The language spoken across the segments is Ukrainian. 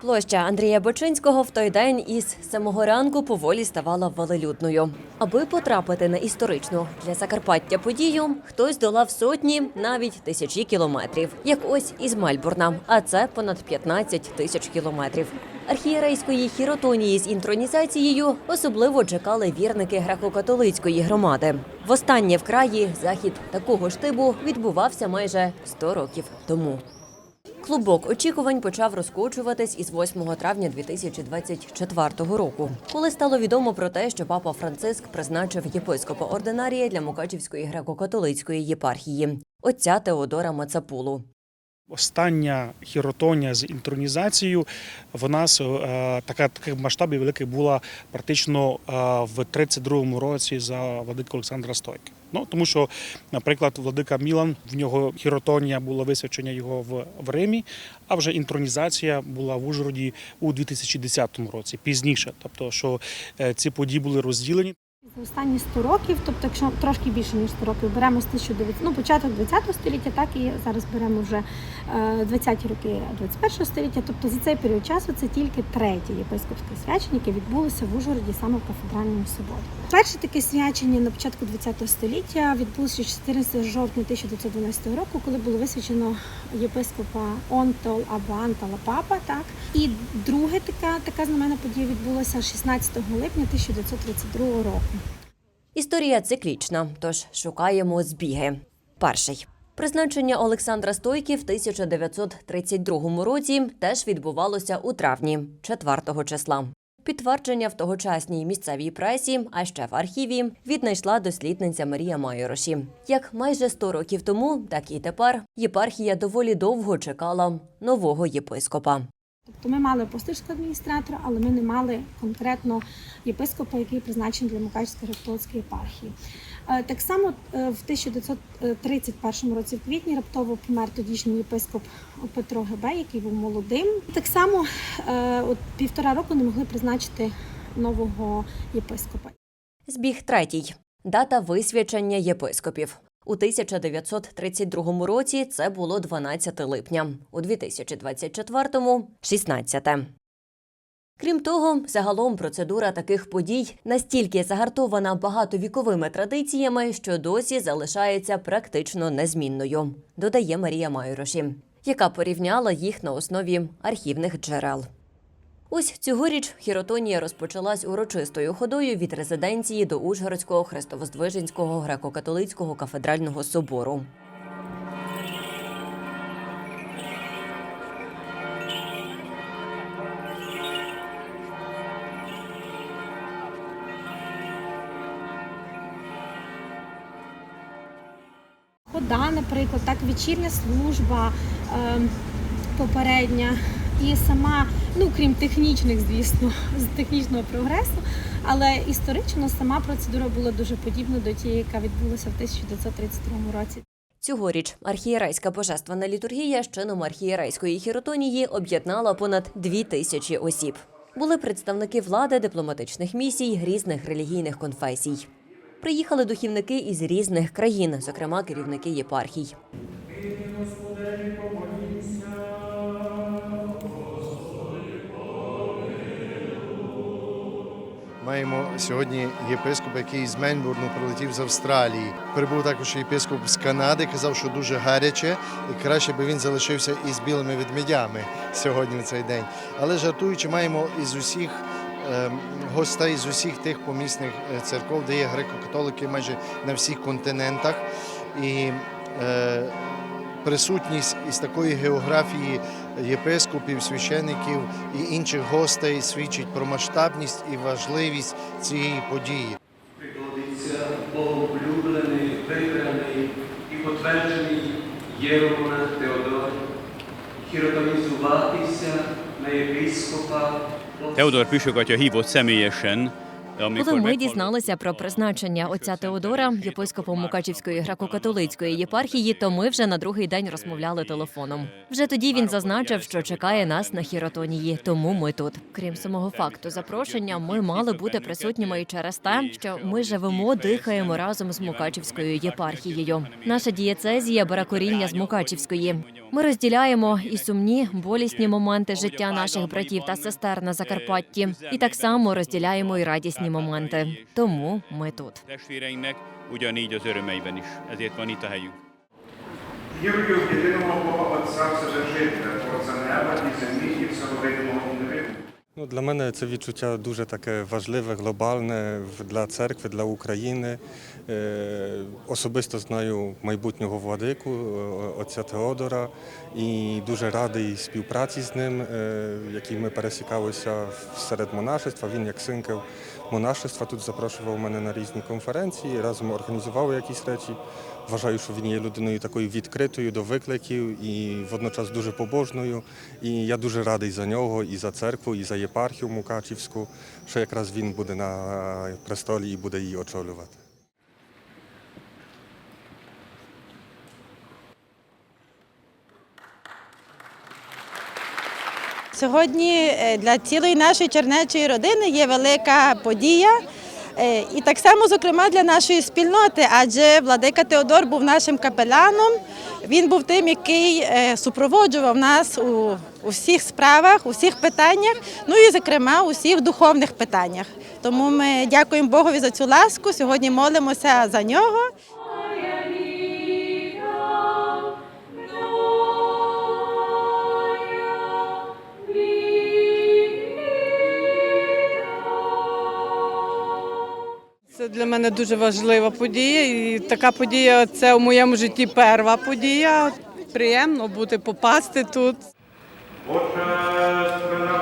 Площа Андрія Бочинського в той день із самого ранку поволі ставала велелюдною. Аби потрапити на історичну для Закарпаття подію, хтось долав сотні, навіть тисячі кілометрів, як ось із Мельбурна, а це понад 15 тисяч кілометрів. Архієрейської хіротонії з інтронізацією особливо чекали вірники греко-католицької громади. Востаннє в краї захід такого штибу відбувався майже 100 років тому. Клубок очікувань почав розкочуватись із 8 травня 2024 року, коли стало відомо про те, що папа Франциск призначив єпископа ординарія для Мукачівської греко-католицької єпархії отця Теодора Мацапулу. Остання хіротонія з інтронізацією, вона с- е, така таких масштабів великих була практично е, в 32-му році за владику Олександра Стойки. Ну тому що, наприклад, владика Мілан в нього хіротонія була висвячення його в, в Римі, а вже інтронізація була в Ужгороді у 2010 році, пізніше. Тобто, що е, ці події були розділені. За останні 100 років, тобто, якщо трошки більше ніж 100 років, беремо з 1900, ну, початок 20 століття, так і зараз беремо вже е, 20-ті роки 21 століття. Тобто за цей період часу це тільки третє єпископське свячення, яке відбулося в Ужгороді саме в кафедральному соборі. Перше таке свячення на початку 20 століття відбулося 14 жовтня 1912 року, коли було висвячено єпископа Онтол або Антала Папа. Так і друге така така знаменна подія відбулася 16 липня 1932 року. Історія циклічна, тож шукаємо збіги. Перший. Призначення Олександра Стойки в 1932 році теж відбувалося у травні, 4 числа. Підтвердження в тогочасній місцевій пресі, а ще в архіві, віднайшла дослідниця Марія Майороші. Як майже 100 років тому, так і тепер єпархія доволі довго чекала нового єпископа. Тобто ми мали апостольського адміністратора, але ми не мали конкретно єпископа, який призначений для Мукачівської греко-католицької єпархії. Е, Так само е, в 1931 році в квітні раптово помер тодішній єпископ Петро Гебе, який був молодим. Так само е, от півтора року не могли призначити нового єпископа. Збіг третій. Дата висвячення єпископів. У 1932 році це було 12 липня, у 2024 – 16. Крім того, загалом процедура таких подій настільки загартована багатовіковими традиціями, що досі залишається практично незмінною, додає Марія Майороші, яка порівняла їх на основі архівних джерел. Ось цьогоріч хіротонія розпочалась урочистою ходою від резиденції до Ужгородського Хрестовоздвиженського греко-католицького кафедрального собору. Хода, наприклад, так вечірня служба е, попередня і сама, ну крім технічних, звісно, з технічного прогресу, але історично сама процедура була дуже подібна до тієї, яка відбулася в 1932 році. Цьогоріч архієрейська божественна літургія з чином архієрейської хіротонії об'єднала понад дві тисячі осіб. Були представники влади, дипломатичних місій, різних релігійних конфесій. Приїхали духівники із різних країн, зокрема керівники єпархій. Маємо сьогодні єпископа, який з Менбурну прилетів з Австралії. Прибув також єпископ з Канади, казав, що дуже гаряче, і краще би він залишився із білими ведмедями сьогодні в цей день. Але жартуючи, маємо із усіх ем, гостей з усіх тих помісних е, церков, де є греко-католики майже на всіх континентах. І е, присутність із такої географії єпископів, священиків і інших гостей свідчить про масштабність і важливість цієї події. Приходиться богоулюблений, вибраний і потверджений єромонах Теодор, хіротонізуватися на єпископа. Теодор Püspök atya hívott személyesen, Коли ми дізналися про призначення отця Теодора єпископом Мукачівської греко-католицької єпархії, то ми вже на другий день розмовляли телефоном. Вже тоді він зазначив, що чекає нас на хіротонії, тому ми тут. Крім самого факту запрошення, ми мали бути присутніми і через те, що ми живемо, дихаємо разом з Мукачівською єпархією. Наша дієцезія бере коріння з Мукачівської. Ми розділяємо і сумні, болісні моменти життя наших братів та сестер на Закарпатті, і так само розділяємо і радісні моменти. Тому ми тут. Testvéreinknek ugyanígy az örömeiben is. Ezért van itt a helyünk. Вірую в єдиного Бога Отця Вседержителя, Творця неба і землі і всього видимого і невидимого. Ну, для мене це відчуття дуже таке важливе, глобальне для церкви, для України. Е, Особисто знаю майбутнього владику, е, отця Теодора, і дуже радий співпраці з ним, е, якій ми пересікалися серед монашества. Він як синкел монашества тут запрошував мене на різні конференції, разом організував якісь речі. Вважаю, що він є людиною такою відкритою до викликів і водночас дуже побожною. І я дуже радий за нього, і за церкву, і за єпархію Мукачівську, що якраз він буде на престолі і буде її очолювати. Сьогодні е, для цілої нашої чернечої родини є велика подія. Е, І так само, зокрема, для нашої спільноти, адже владика Теодор був нашим капеляном. Він був тим, який е, супроводжував нас у, у всіх справах, у всіх питаннях, ну і, зокрема, у всіх духовних питаннях. Тому ми дякуємо Богові за цю ласку. Сьогодні молимося за нього. Для мене дуже важлива подія, і така подія це у моєму житті перша подія. Приємно бути попасти тут. Божественна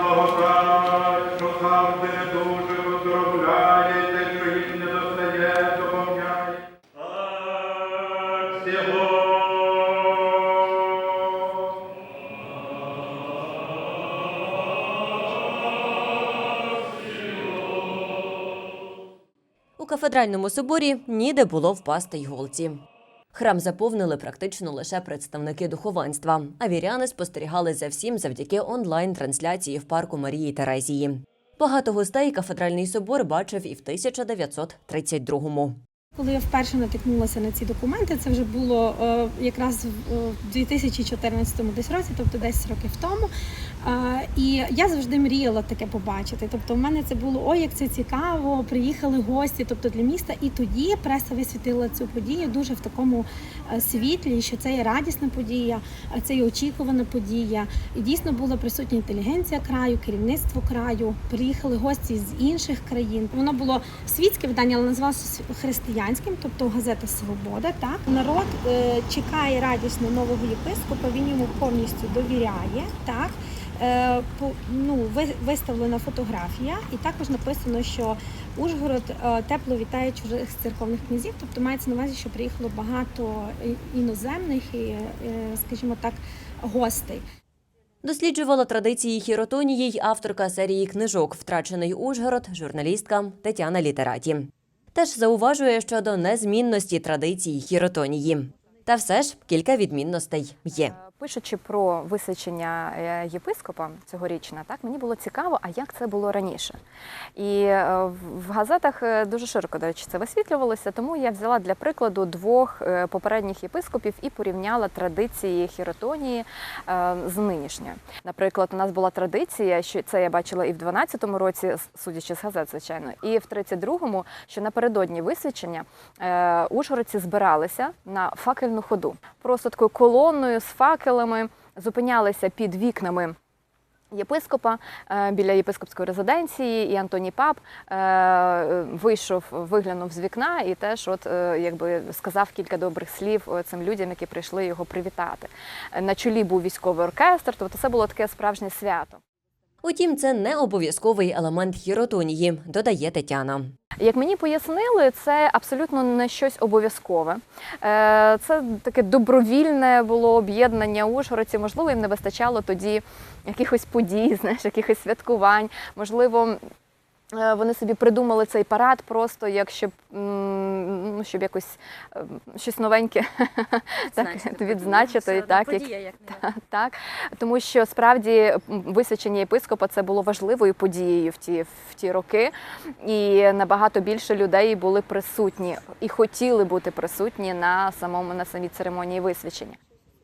кафедральному соборі ніде було впасти й голці. Храм заповнили практично лише представники духовенства, а віряни спостерігали за всім завдяки онлайн-трансляції в парку Марії Терезії. Багато гостей кафедральний собор бачив і в 1932-му. Коли я вперше натикнулася на ці документи, це вже було е, якраз в е, в 2014 десь році, тобто 10 років тому. Е, і я завжди мріяла таке побачити. Тобто, в мене це було ой, як це цікаво. Приїхали гості, тобто для міста. І тоді преса висвітила цю подію дуже в такому е, світлі, що це є радісна подія, е, це є очікувана подія. І дійсно була присутня інтелігенція краю, керівництво краю. Приїхали гості з інших країн. Воно було світське видання, але називалося християнським, тобто газета Свобода. Так народ е, чекає радісно нового єпископа. Він йому повністю довіряє. Так е, по, ну, виставлена фотографія, і також написано, що Ужгород е, тепло вітає чужих церковних князів. Тобто мається на увазі, що приїхало багато іноземних і, е, скажімо так, гостей. Досліджувала традиції хіротонії й авторка серії книжок Втрачений Ужгород, журналістка Тетяна Літераті. Теж зауважує щодо незмінності традицій хіротонії. Та все ж кілька відмінностей є. Пишучи про висвячення е, єпископа цьогорічне, так мені було цікаво, а як це було раніше. І е, в- газетах е, дуже широко, до речі, це висвітлювалося, тому я взяла для прикладу двох попередніх єпископів і порівняла традиції хіротонії з нинішньою. Наприклад, у нас була традиція, що це я бачила і в 12-му році, судячи з газет, звичайно, і в 32-му, що напередодні висвячення ужгородці збиралися на факельну ходу. Просто такою колоною з факелами зупинялися під вікнами. Єпископа е, біля єпископської резиденції, і Антоній Пап е, вийшов, виглянув з вікна і теж, от е, якби сказав кілька добрих слів цим людям, які прийшли його привітати. На чолі був військовий оркестр, тобто це було таке справжнє свято. Утім, це не обов'язковий елемент хіротонії, додає Тетяна. Як мені пояснили, це абсолютно не щось обов'язкове. Е, Це таке добровільне було об'єднання ужгородців. Можливо, їм не вистачало тоді якихось подій, знаєш, якихось святкувань. Можливо, вони собі придумали цей парад просто як щоб, ну, щоб якось е, щось новеньке так, відзначити. Так, як- Та- так, тому що справді висвячення єпископа це було важливою подією в ті, в ті роки, і набагато більше людей були присутні і хотіли бути присутні на самому на самій церемонії висвячення.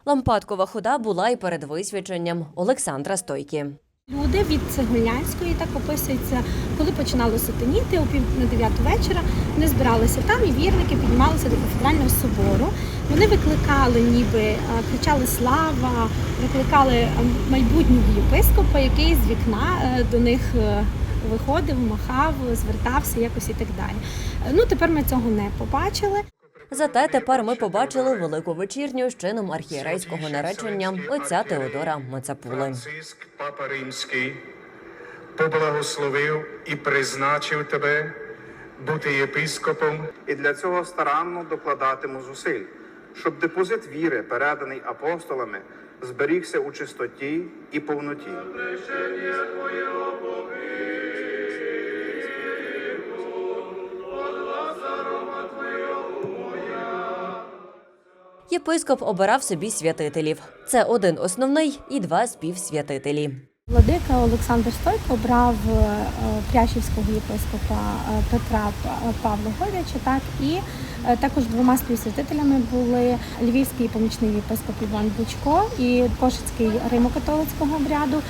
Лампадкова хода була і перед висвяченням Олександра Стойки. Люди від Цегулянської так описується, коли починало сутеніти о пів на дев'яту вечора. Вони збиралися там, і вірники піднімалися до кафедрального собору. Вони викликали, ніби е, кричали слава, викликали е, майбутнього єпископа, який з вікна е, до них виходив, махав, звертався якось і так далі. Ну тепер ми цього не побачили. Зате тепер ми побачили велику вечірню з чином архієрейського наречення отця Теодора Мацапули. Франциск, Папа Римський, поблагословив і призначив тебе бути єпископом. І для цього старанно докладатиму зусиль, щоб депозит віри, переданий апостолами, зберігся у чистоті і повноті. Єпископ обирав собі святителів. Це один основний і два співсвятителі. Владика Олександр Стойко обрав е, прящівського єпископа е, Петра Павла Горяча, так і е, також двома співсвятителями були львівський помічний єпископ Іван Бучко і Кошицький римо-католицького обряду е, е,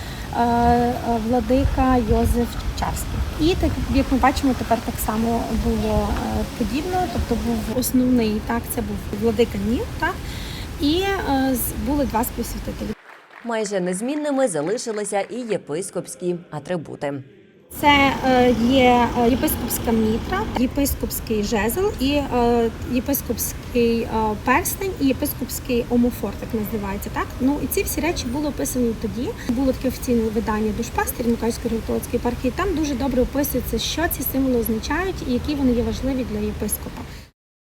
владика Йозеф Чарський. І так як ми бачимо, тепер так само було е, подібно, тобто був основний так, це був владика Нів, так і е, були два співсвятителі. Майже незмінними залишилися і єпископські атрибути. Це е, є е, єпископська мітра, єпископський жезл і е, єпископський перстень і єпископський омофор, так називається. Так ну і ці всі речі були описані тоді. Було таке офіційне видання душпастир Миколаївської католицької єпархії. Там дуже добре описується, що ці символи означають і які вони є важливі для єпископа.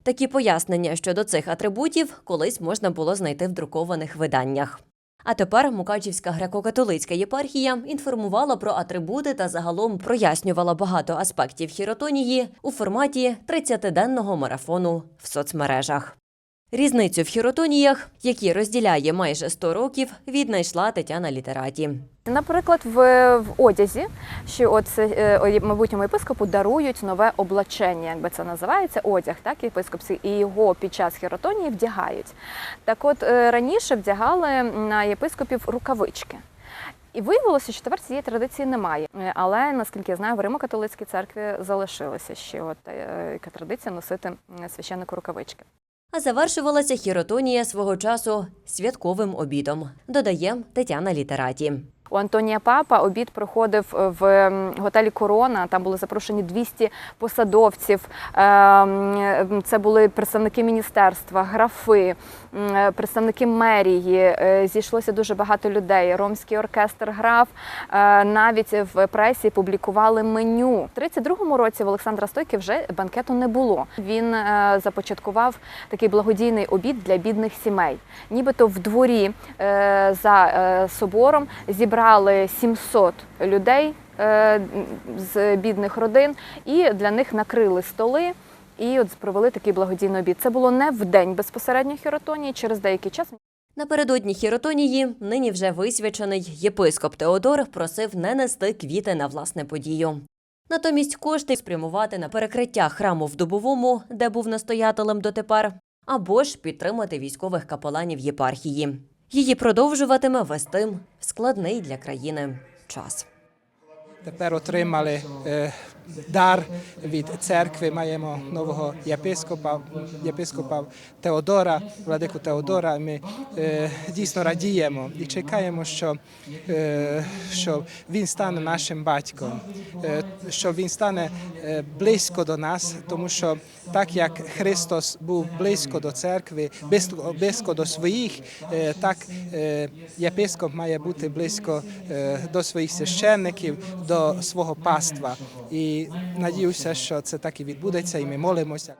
Такі пояснення щодо цих атрибутів колись можна було знайти в друкованих виданнях. А тепер Мукачівська греко-католицька єпархія інформувала про атрибути та загалом прояснювала багато аспектів хіротонії у форматі 30-денного марафону в соцмережах. Різницю в хіротоніях, які розділяє майже 100 років, віднайшла Тетяна Літераті. Наприклад, в, в одязі, що от е, майбутньому єпископу дарують нове облачення, якби це називається, одяг, так єпископський, і його під час хіротонії вдягають. Так от е, раніше вдягали на єпископів рукавички. І виявилося, що тепер цієї традиції немає. Е, Але наскільки я знаю, в Римо-католицькій церкві залишилася ще от яка традиція носити священнику рукавички. А завершувалася хіротонія свого часу святковим обідом, додає Тетяна Літераті. У Антонія Папа обід проходив в готелі Корона. Там були запрошені 200 посадовців. Ем, Це були представники міністерства, графи, е, представники мерії. Е, Зійшлося дуже багато людей. Ромський оркестр грав. Е, Навіть в пресі публікували меню. У 32-му році в Олександра Стойки вже банкету не було. Він е, започаткував такий благодійний обід для бідних сімей. Нібито в дворі е, за е, собором зібрали 700 людей е, з бідних родин і для них накрили столи. І от провели такий благодійний обід. Це було не в день безпосередньо хіротонії, через деякий час Напередодні хіротонії нині вже висвячений єпископ Теодор просив не нести квіти на власне подію. Натомість кошти спрямувати на перекриття храму в Дубовому, де був настоятелем дотепер, або ж підтримати військових капеланів єпархії. Її продовжуватиме вести складний для країни час. Тепер отримали е, дар від церкви. Маємо нового єпископа, єпископа Теодора, владику Теодора. Ми е, дійсно радіємо і чекаємо, що, е, що він стане нашим батьком, е, що він стане е, близько до нас, тому що так як Христос був близько до церкви, близько, близько до своїх, е, так е, єпископ має бути близько е, до своїх священників, до свого паства. І надіюся, що це так і відбудеться, і ми молимося.